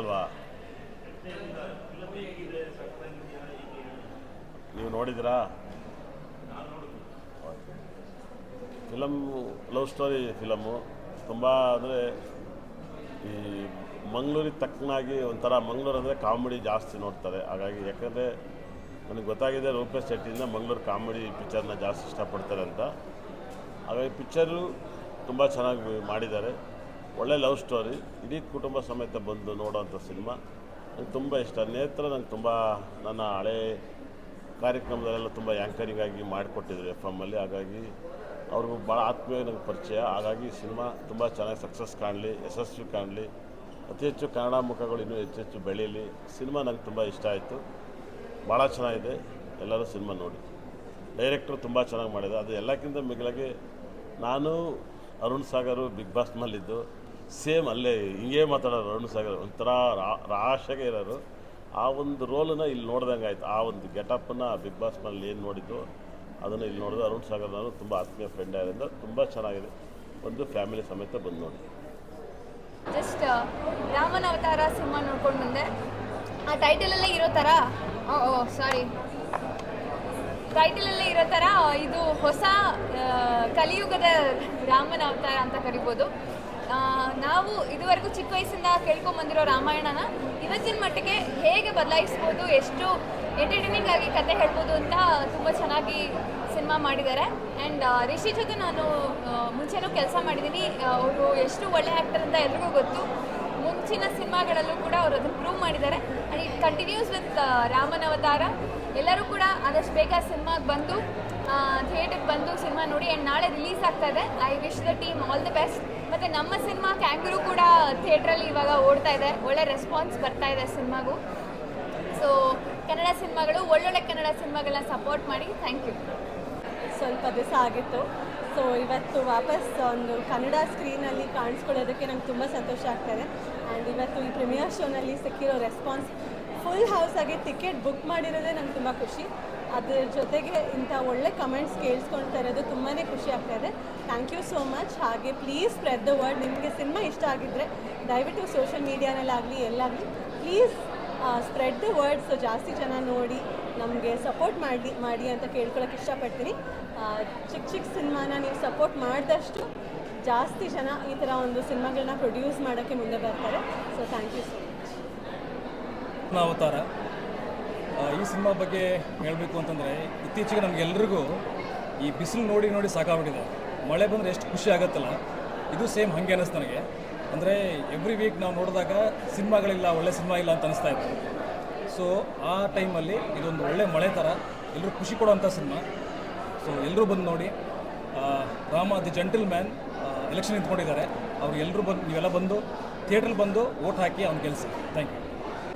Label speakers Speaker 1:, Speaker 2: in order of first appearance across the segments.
Speaker 1: ಅಲ್ವಾ? ನೀವು ನೋಡಿದಿರಾ ಫಿಲಮ್ ಲವ್ ಸ್ಟೋರಿ ಫಿಲಮ್ಮು ತುಂಬ ಅಂದರೆ ಈ ಮಂಗಳೂರಿಗೆ ತಕ್ಕನಾಗಿ ಒಂಥರ ಮಂಗಳೂರು ಅಂದರೆ ಕಾಮಿಡಿ ಜಾಸ್ತಿ ನೋಡ್ತಾರೆ. ಹಾಗಾಗಿ ಯಾಕಂದರೆ ನನಗೆ ಗೊತ್ತಾಗಿದೆ ರೂಪೇಶ್ ಶೆಟ್ಟಿಯಿಂದ ಮಂಗಳೂರು ಕಾಮಿಡಿ ಪಿಕ್ಚರ್ನ ಜಾಸ್ತಿ ಇಷ್ಟಪಡ್ತಾರೆ ಅಂತ. ಹಾಗಾಗಿ ಪಿಕ್ಚರು ತುಂಬ ಚೆನ್ನಾಗಿ ಮಾಡಿದ್ದಾರೆ. ಒಳ್ಳೆ ಲವ್ ಸ್ಟೋರಿ. ಇಡೀ ಕುಟುಂಬ ಸಮೇತ ಬಂದು ನೋಡೋವಂಥ ಸಿನಿಮಾ. ನಂಗೆ ತುಂಬ ಇಷ್ಟ. ನೇತ್ರ ನಂಗೆ ತುಂಬ ನನ್ನ ಹಳೆ ಕಾರ್ಯಕ್ರಮದಲ್ಲೆಲ್ಲ ತುಂಬ ಆ್ಯಂಕರಿಂಗ್ ಆಗಿ ಮಾಡಿಕೊಟ್ಟಿದ್ರು ಎಫ್ ಎಮ್ಮಲ್ಲಿ ಹಾಗಾಗಿ ಅವ್ರಿಗೂ ಭಾಳ ಆತ್ಮೀಯ ನನಗೆ ಪರಿಚಯ. ಹಾಗಾಗಿ ಸಿನಿಮಾ ತುಂಬ ಚೆನ್ನಾಗಿ ಸಕ್ಸಸ್ ಕಾಣಲಿ, ಯಶಸ್ವಿ ಕಾಣಲಿ. ಅತಿ ಹೆಚ್ಚು ಕನ್ನಡ ಮುಖಗಳು ಇನ್ನೂ ಹೆಚ್ಚು ಬೆಳೀಲಿ. ಸಿನಿಮಾ ನಂಗೆ ತುಂಬ ಇಷ್ಟ ಆಯಿತು. ಭಾಳ ಚೆನ್ನಾಗಿದೆ. ಎಲ್ಲರೂ ಸಿನಿಮಾ ನೋಡಿ. ಡೈರೆಕ್ಟ್ರು ತುಂಬ ಚೆನ್ನಾಗಿ ಮಾಡಿದೆ ಅದು ಎಲ್ಲಕ್ಕಿಂತ ಮಿಗಿಲಾಗಿ ನಾನು ಅರುಣ್ ಸಾಗರು ಬಿಗ್ ಬಾಸ್ನಲ್ಲಿದ್ದು. ಸೇಮ್ ಅಲ್ಲೇ ಹಿಂಗೆ ಮಾತಾಡೋರು ಅರುಣ್ ಸಾಗರ್ ಒಂಥರ ರಾ- ರಾಶಾಗೆ ಇರೋರು. ಆ ಒಂದು ರೋಲನ್ನ ಇಲ್ಲಿ ನೋಡ್ದಂಗೆ ಆಯ್ತು. ಆ ಒಂದು ಗೆಟಪ್ಪನ್ನು ಬಿಗ್ ಬಾಸ್ನಲ್ಲಿ ಏನು ನೋಡಿದ್ದು, ಅದನ್ನು ಇಲ್ಲಿ ನೋಡಿದ್ರು ಅರುಣ್ ಸಾಗರ್ ನಾನು ತುಂಬ ಆತ್ಮೀಯ ಫ್ರೆಂಡ್ ಆಗಿರೋದ್ರಿಂದ ತುಂಬ ಚೆನ್ನಾಗಿದೆ. ಒಂದು ಫ್ಯಾಮಿಲಿ ಸಮೇತ ಬಂದು ನೋಡಿ.
Speaker 2: ಜಸ್ಟ್ ರಾಮನ ಅವತಾರ ಸಿನಿಮಾ ನೋಡ್ಕೊಂಡು ಬಂದೆ. ಆ ಟೈಟಲಲ್ಲೇ ಇರೋ ಥರ ಓ ಸಾರಿ ಟೈಟಲಲ್ಲೇ ಇರೋ ಥರ ಇದು ಹೊಸ ಕಲಿಯುಗದ ರಾಮನ ಅವತಾರ ಅಂತ ಕರಿಬೋದು. ನಾವು ಇದುವರೆಗೂ ಚಿಕ್ಕ ವಯಸ್ಸಿಂದ ಕೇಳ್ಕೊಂಬಂದಿರೋ ರಾಮಾಯಣನ ಇವತ್ತಿನ ಮಟ್ಟಿಗೆ ಹೇಗೆ ಬದಲಾಯಿಸ್ಬೋದು, ಎಷ್ಟು ಎಂಟರ್ಟೈನಿಂಗ್ ಆಗಿ ಕತೆ ಹೇಳ್ಬೋದು ಅಂತ ತುಂಬ ಚೆನ್ನಾಗಿ ಸಿನಿಮಾ ಮಾಡಿದ್ದಾರೆ. ಆ್ಯಂಡ್ ರಿಷಿ ಜೊತೆ ನಾನು ಮುಂಚೆನೂ ಕೆಲಸ ಮಾಡಿದ್ದೀನಿ ಅವರು ಎಷ್ಟು ಒಳ್ಳೆ ಆ್ಯಕ್ಟರ್ ಅಂತ ಎಲ್ರಿಗೂ ಗೊತ್ತು. ಮುಂಚಿನ ಸಿನಿಮಾಗಳಲ್ಲೂ ಕೂಡ ಅವರು ಅದನ್ನು ಪ್ರೂವ್ ಮಾಡಿದ್ದಾರೆ. ಆ್ಯಂಡ್ ಇಟ್ ಕಂಟಿನ್ಯೂಸ್ ವಿತ್ ರಾಮನ ಅವತಾರ. ಎಲ್ಲರೂ ಕೂಡ ಆದಷ್ಟು ಬೇಗ ಸಿನಿಮಾಗೆ ಬಂದು ಥಿಯೇಟರ್ಗೆ ಬಂದು ಸಿನಿಮಾ ನೋಡಿ ಆ್ಯಂಡ್ ನಾಳೆ ರಿಲೀಸ್ ಆಗ್ತಾ ಇದೆ. I wish the team all the best ಮತ್ತು ನಮ್ಮ ಸಿನಿಮಾ ಕ್ಯಾಂಗ್ರೂ ಕೂಡ ಥಿಯೇಟ್ರಲ್ಲಿ ಇವಾಗ ಓಡ್ತಾ ಇದೆ. ಒಳ್ಳೆ ರೆಸ್ಪಾನ್ಸ್ ಬರ್ತಾ ಇದೆ ಸಿನಿಮಾಗೂ. ಸೊ ಕನ್ನಡ ಸಿನಿಮಾಗಳು ಒಳ್ಳೊಳ್ಳೆ ಕನ್ನಡ ಸಿನಿಮಾಗಳನ್ನ ಸಪೋರ್ಟ್ ಮಾಡಿ. ಥ್ಯಾಂಕ್ ಯು
Speaker 3: ಸ್ವಲ್ಪ ದಿವಸ ಆಗಿತ್ತು. ಸೊ ಇವತ್ತು ವಾಪಸ್ ಒಂದು ಕನ್ನಡ ಸ್ಕ್ರೀನಲ್ಲಿ ಕಾಣಿಸ್ಕೊಳ್ಳೋದಕ್ಕೆ ನಂಗೆ ತುಂಬ ಸಂತೋಷ ಆಗ್ತಾಯಿದೆ. ಆ್ಯಂಡ್ ಇವತ್ತು ಈ ಪ್ರೀಮಿಯರ್ ಶೋನಲ್ಲಿ ಸಿಕ್ಕಿರೋ ರೆಸ್ಪಾನ್ಸ್ ಫುಲ್ ಹೌಸ್ ಆಗಿ ಟಿಕೆಟ್ ಬುಕ್ ಮಾಡಿರೋದೇ ನಂಗೆ ತುಂಬ ಖುಷಿ. ಅದ್ರ ಜೊತೆಗೆ ಇಂಥ ಒಳ್ಳೆ ಕಮೆಂಟ್ಸ್ ಕೇಳಿಸ್ಕೊಳ್ತಾ ಇರೋದು ತುಂಬಾ ಖುಷಿ ಆಗ್ತಾ ಥ್ಯಾಂಕ್ ಯು ಸೋ ಮಚ್ ಹಾಗೆ ಪ್ಲೀಸ್ ಸ್ಪ್ರೆಡ್ ದ ವರ್ಡ್ ನಿಮಗೆ ಸಿನಿಮಾ ಇಷ್ಟ ಆಗಿದ್ದರೆ ದಯವಿಟ್ಟು ಸೋಷಿಯಲ್ ಮೀಡಿಯಾನಲ್ಲಾಗಲಿ ಎಲ್ಲಾಗಲಿ ಪ್ಲೀಸ್ ಸ್ಪ್ರೆಡ್ ದ ವರ್ಡ್ಸ್ ಜಾಸ್ತಿ ಜನ ನೋಡಿ ನಮಗೆ ಸಪೋರ್ಟ್ ಮಾಡಿ ಮಾಡಿ ಅಂತ ಕೇಳ್ಕೊಳಕ್ಕೆ ಇಷ್ಟಪಡ್ತೀನಿ. ಚಿಕ್ಕ ಚಿಕ್ಕ ಸಿನಿಮಾನ ನೀವು ಸಪೋರ್ಟ್ ಮಾಡಿದಷ್ಟು ಜಾಸ್ತಿ ಜನ ಈ ಥರ ಒಂದು ಸಿನಿಮಾಗಳನ್ನ ಪ್ರೊಡ್ಯೂಸ್ ಮಾಡೋಕ್ಕೆ ಮುಂದೆ ಬರ್ತಾರೆ. So thank you so much
Speaker 4: ಅವತಾರ. ಈ ಸಿನಿಮಾ ಬಗ್ಗೆ ಹೇಳಬೇಕು ಅಂತಂದರೆ ಇತ್ತೀಚೆಗೆ ನಮಗೆಲ್ರಿಗೂ ಈ ಬಿಸಿಲು ನೋಡಿ ನೋಡಿ ಸಾಕಾಗ್ಬಿಟ್ಟಿದೆ. ಮಳೆ ಬಂದರೆ ಎಷ್ಟು ಖುಷಿ ಆಗುತ್ತಲ್ಲ? ಇದು ಸೇಮ್ ಹಾಗೆ ಅನ್ನಿಸ್ತು ನನಗೆ. ಅಂದರೆ ಎವ್ರಿ ವೀಕ್ ನಾವು ನೋಡಿದಾಗ ಸಿನಿಮಾಗಳಿಲ್ಲ, ಒಳ್ಳೆ ಸಿನಿಮಾ ಇಲ್ಲ ಅಂತ ಅನಿಸ್ತಾ ಇತ್ತು. ಸೊ ಆ ಟೈಮಲ್ಲಿ ಇದೊಂದು ಒಳ್ಳೆ ಮಳೆ ಥರ ಎಲ್ಲರೂ ಖುಷಿ ಕೊಡುವಂಥ ಸಿನಿಮಾ. ಸೊ ಎಲ್ಲರೂ ಬಂದು ನೋಡಿ Rama the gentleman election ನಿಂತ್ಕೊಂಡಿದ್ದಾರೆ. ಅವ್ರು ಎಲ್ಲರೂ ಬಂದು, ನೀವೆಲ್ಲ ಬಂದು ಥಿಯೇಟ್ರಲ್ಲಿ ಬಂದು ಓಟ್ ಹಾಕಿ ಅವ್ನ ಗೆಲ್ಲಿಸಿ ಥ್ಯಾಂಕ್ ಯು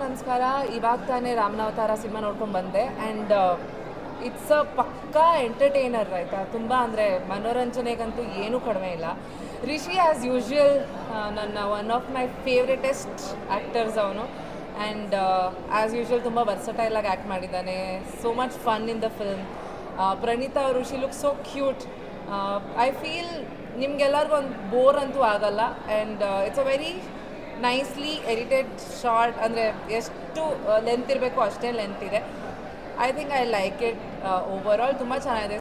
Speaker 5: ನಮಸ್ಕಾರ. ಇವಾಗ ತಾನೇ ರಾಮನವತಾರ ಸಿನಿಮಾ ನೋಡ್ಕೊಂಡು ಬಂದೆ. ಆ್ಯಂಡ್ ಇಟ್ಸ್ ಅ ಪಕ್ಕಾ ಎಂಟರ್ಟೈನರ್ ಆಯಿತಾ ತುಂಬ ಅಂದರೆ ಮನೋರಂಜನೆಗಂತೂ ಏನೂ ಕಡಿಮೆ ಇಲ್ಲ. ರಿಷಿ ಆ್ಯಸ್ ಯೂಶ್ವಲ್ ನನ್ನ one of my favouritest actors ಅವನು. ಆ್ಯಂಡ್ ಆ್ಯಸ್ ಯೂಶ್ವಲ್ ತುಂಬ ವರ್ಸಟೈಲಾಗಿ ಆ್ಯಕ್ಟ್ ಮಾಡಿದ್ದಾನೆ. So much fun in the film Praneetha ಅವರು she look so cute I feel ನಿಮ್ಗೆಲ್ಲರಿಗೂ ಒಂದು ಬೋರ್ ಅಂತೂ ಆಗಲ್ಲ. And it's a very nicely edited short ಅಂದರೆ ಎಷ್ಟು ಲೆಂತ್ ಇರಬೇಕು ಅಷ್ಟೇ ಲೆಂತ್ ಇದೆ. I think I like it over all ತುಂಬ ಚೆನ್ನಾಗಿದೆ.